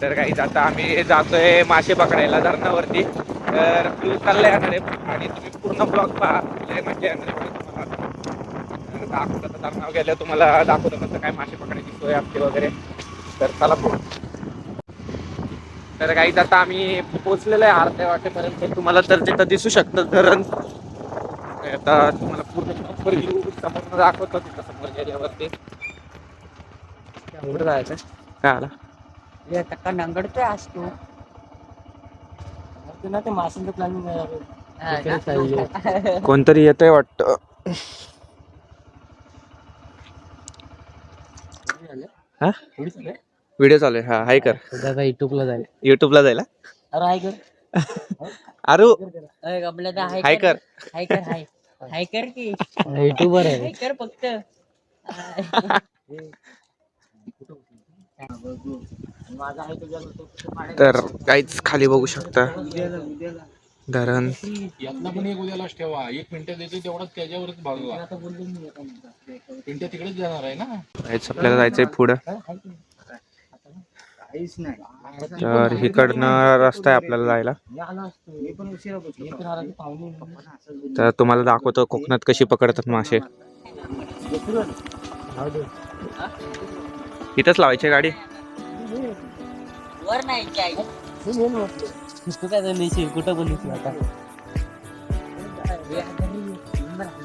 तर काही आता आम्ही जातोय मासे पकडायला धरणावरती. तर तू चालला येणार आहे आणि तुम्ही पूर्ण ब्लॉग पहा. मजा येणार आहे तुम्हाला. तर धरणावर गेलं तुम्हाला दाखवलं कसं काय मासे पकडायची सोय असते वगैरे. तर चला तर काही आता आम्ही पोहोचलेलो आहे अर्ध्या वाटेपर्यंत. तुम्हाला तर तिथं दिसू शकतं धरण. आता तुम्हाला पूर्ण समोर दाखवतो तिथं समोर गेल्यावरती जायचं काय आला? टक्का नंगडतोय आज तू। ना ते माशांचं प्लॅनिंग कोणतरी येतंय वाटतं. हा? व्हिडिओ चालू आहे. हा हाय कर. युट्यूबला जाईल युट्यूबला जायला. अरे हाय कर. अरू अरे आपल्या तर हाय हाय कर. हाय कर हाय. हाय कर की. युट्यूबर आहे. हाय कर फक्त. आहे तर काहीच खाली बघू शकता. धरण. यातला पण एक उद्यालाच ठेवा. एक मिनिटं देतो तेवढाच त्याच्यावरच भागवा. मिनिटं तिकडेच जाणार आहे ना? काहीच आपल्याला जायचंय पुढं. तर इकडनं रस्ता आहे आपल्याला जायला. तर तुम्हाला दाखवतो कोकणात कशी पकडतात मासे. इथंच लावायची गाडी. वर नाही काय. तू काय झाली कुठं आता?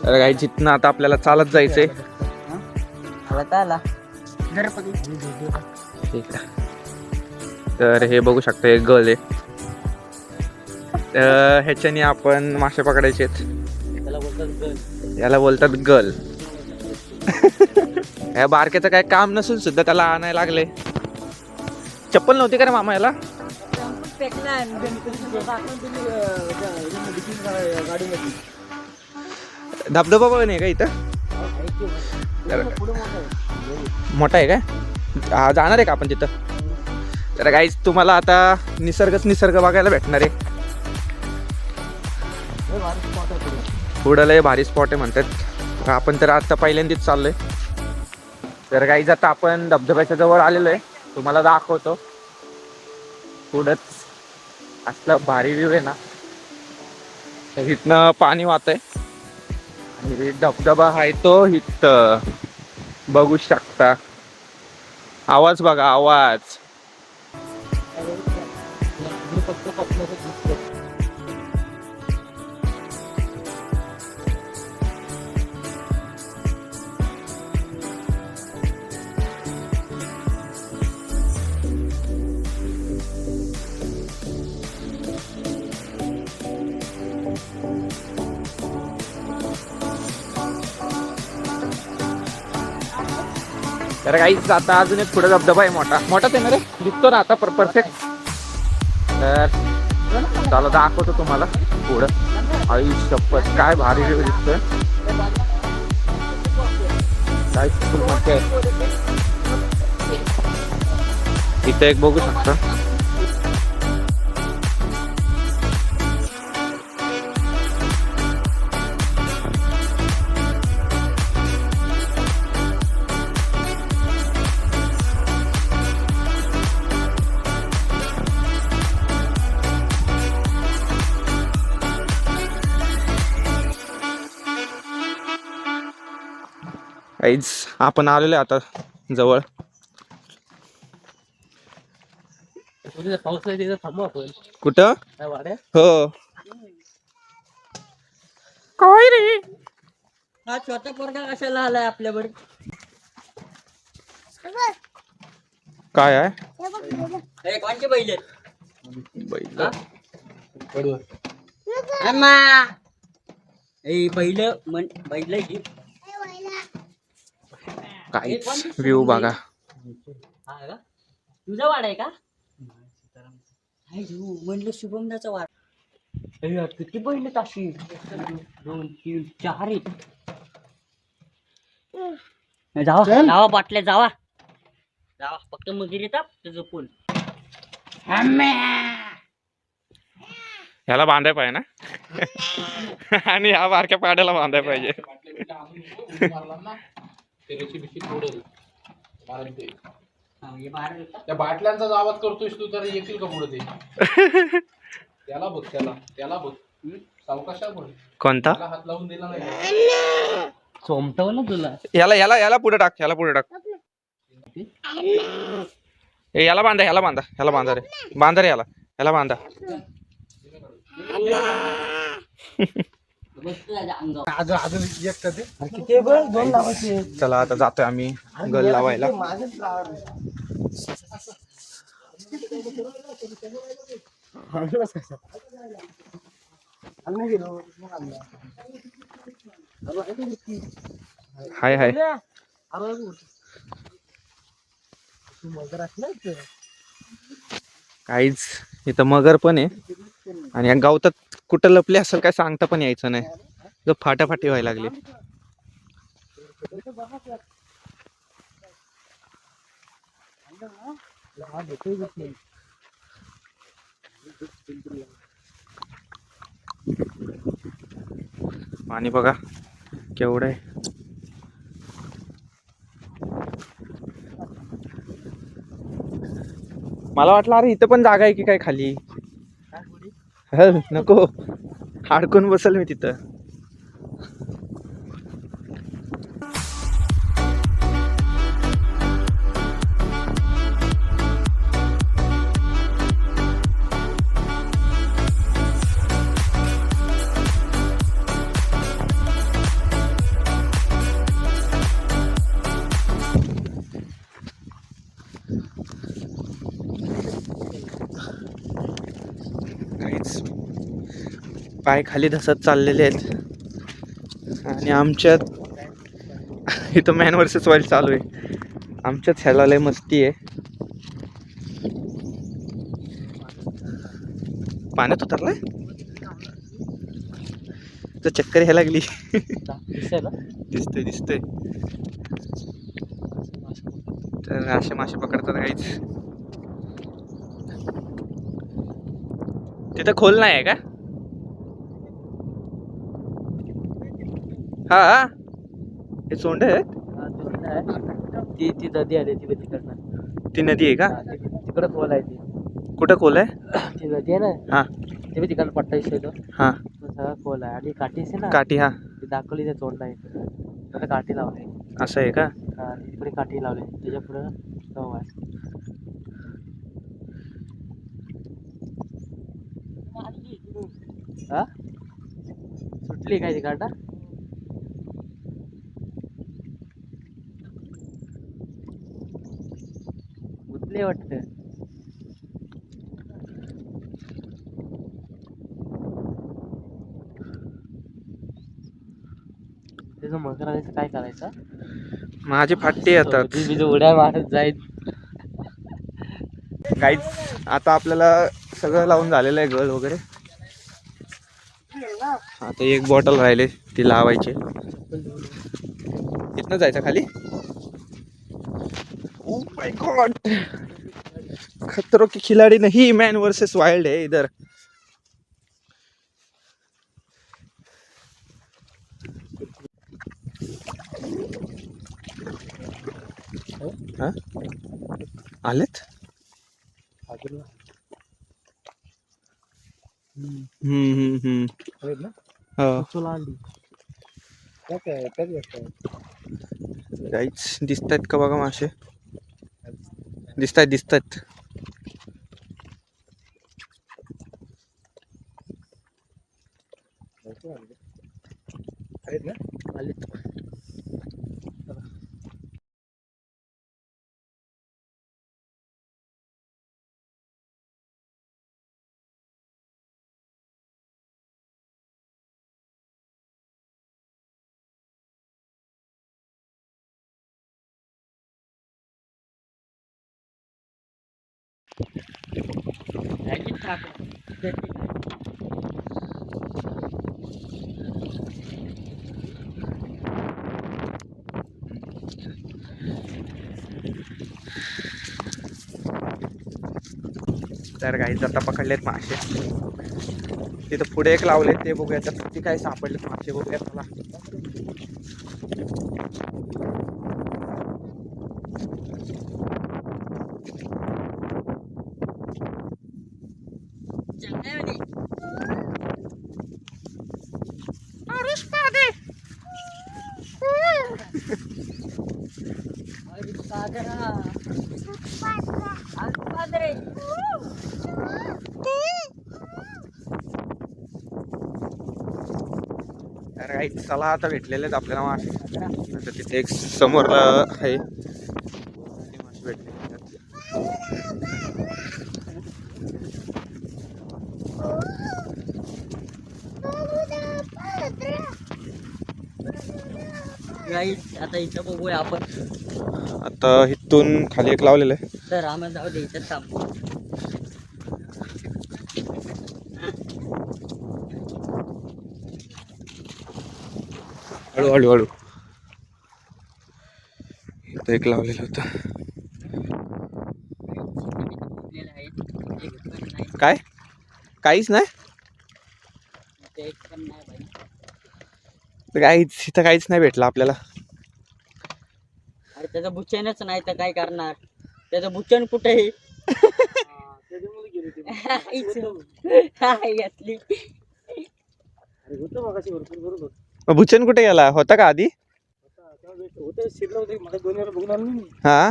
तर काही जिथनं आता आपल्याला चालत जायचंय. आला. तर हे बघू शकता एक गल आहे. तर ह्याच्याने आपण मासे पकडायचे त्याला बोलतात गल याला बोलतात गल या बारक्याचं काय काम नसून सुद्धा त्याला आणायला लागले चप्पल नव्हती का रे मामा याला? धबधबा पण आहे का इथं? मोठा आहे का हा, जाणार आहे का आपण तिथं? तर काहीच तुम्हाला आता निसर्गच निसर्ग बघायला भेटणार आहे. पुढं लय भारी स्पॉट आहे म्हणतात. आपण तर आता पहिल्यांदाच चाललोय. तर काहीच आता आपण धबधब्याच्या जवळ आलेलो आहे. तुम्हाला दाखवतो. पुढंच असला भारी व्ह्यू आहे ना तर इथनं पाणी वाहत आहे आणि धबधबा आहे तो इथं. बघू शकता. आवाज बघा आवाज. तर काहीच आता अजून एक पुढे धबधबा आहे मोठा. मोठाच आहे ना रे? दिसतो ना आता परफेक्ट तर चला दाखवतो तुम्हाला पुढं. आई शपथ काय भारी व्ह्यू दिसतोय. काय फुल आहे. इथे एक बघू शकता. काहीच आपण आलेलो आहे आता जवळ. कुठं? हो. काय रे? हा छोटा पोरगा कशाला आलाय आपल्यावर काय आहे? कोणचे बैल बैल. बैल म्हण बैल काहीच व्ह्यू बघा. हा का तुझा वाडा आहे का? हाय जो म्हणलं शुभमदाचा वाडा. किती बैल ताशी दोन तीन चार आहेत. जावा. जावा बाटल्या जावा. जावा. फक्त मगिरी येतात ते जपून ह्याला बांधाय पाहिजे ना? आणि ह्या बारक्या पाड्याला बांधाय पाहिजे. मारला ना ते रेशी बिशी तोडेल. त्या बाटल्यांचा जो आवाज करतोयस तू तर येतील का पुढे ते? त्याला बघ त्याला त्याला बघ. सावकाशा बघ. कोणता? त्याला हात लावून दिला नाही. चोमटवलं तुला? याला याला याला पुढे टाक याला पुढे टाक. ए, याला बांधा याला बांधा याला बांधा रे. बांधा रे याला याला बांधा. अजून अजून एक ते किती बघ दोन लावायचे. चला आता जातोय आम्ही गल लावायला. हाय हाय. काहीच. इथं मगर पण आहे. आणि या गावतात कुठं लपले असेल काय सांगता पण यायचं नाही. जो फाटाफाटी व्हायला लागली. पाणी बघा केवढं आहे. मला वाटलं अरे इथं पण जागा आहे की काय खाली? हल नको. अडकून बसल मी तिथं. पाय खाली धसत चाललेले आहेत. आणि आमच्यात इथं मॅन वर्सेस वाईल्ड चालू आहे. आमच्यात ह्याला लय मस्ती आहे. पाण्यात उतरलाय? तर चक्कर ह्या लागली? दिसतंय दिसतंय तर असे मासे पकडतात काहीच तिथं खोल नाही आहे का? हा हे. सोंड आहेत? आहे. ती ती नदी आली ती तिकडनं. ती नदी आहे का? ती- तिकडं खोल आहे ती. कुठं खोल आहे? ती नदी आहे ना? हा. ते बी तिकडं पट्टा येतो हा. तो सगळा खोल आहे. आणि काठी असते ना काठी हा. ती दाखवली त्या तोंडला इकडे आता काठी लावली. असं आहे का? हा, तिकडे काठी लावली. त्याच्या पुढं तव आहे. हा? सुटली काय ती काटा? गुतले वाटतं त्याचं मकर आल्याचं काय करायचं? माझे फाटे येतात उड्या मारत जाईल काहीच आता आपल्याला सगळं लावून झालेलं आहे गळ वगैरे. आता एक बॉटल राहिले ती लावायची. इथनं जायचं खाली? ओ माय गॉड खतरो की खिलाडी नहीं मैन वर्सेस वाइल्ड है इधर। हा? आलेत हम्म हम्म हम्म। हो। चला अंडी काहीच दिसत आहेत का बघा मासे दिसत आहेत दिसत आहेत आलीत तर काही जाता पकडलेत मासे. तिथं पुढे एक लावले ते बघूया. तर किती काय सापडलेत मासे बघूया मला अरे सागरा पादरे चला आता भेटलेले आहेत आपल्याला मासे. तिथे एक समोरला आहे ते मासे भेटलेले आहेत. आता इथं बघूया आपण. आता इथून खाली एक लावलेलं आहे. तर आम्हाला जाऊ दे इथं थांब. हळू हळू हळू. इथं एक लावलेलं होतं. काय? काहीच नाही? पण तर काहीच इथं काहीच नाही भेटलं आपल्याला. अरे त्याचं बुचनच नाही तर काय करणार? त्याचं बुचन कुठे आहे हाय, यातली मग भुचन कुठे गेला? होता का आधी? हा?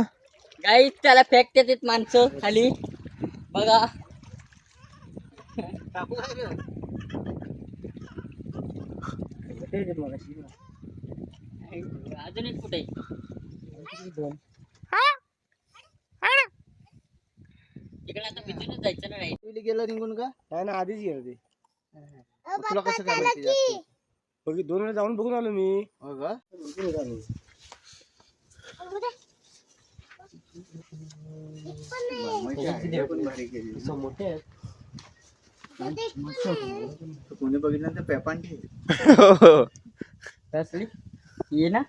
गाईस त्याला फेकतात येत माणसं खाली. बघा. अजून एक कुठे इकडे आता जायचं ना नाही गेला निघून का नाही ना आधीच गेलं ते मग तुला कसं काय माहिती जास्त? बघ दोन वेळा जाऊन बघून आलो मी हो का बघून आलो. असं मोठे आहेत. कोणी बघितलं तर पेपान ये ना.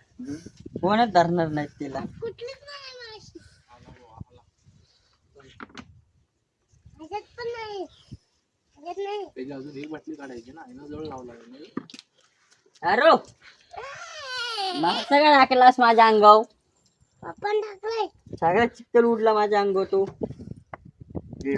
कोणच धरणार नाही तिला. त्याची अजून एक बाटली काढायची ना आईना जवळ लावला नाही अरे मला सगळं टाकलास माझ्या अंगाव आपण टाकलंय. सगळं चित्तल उडला माझ्या अंगाव तू. हे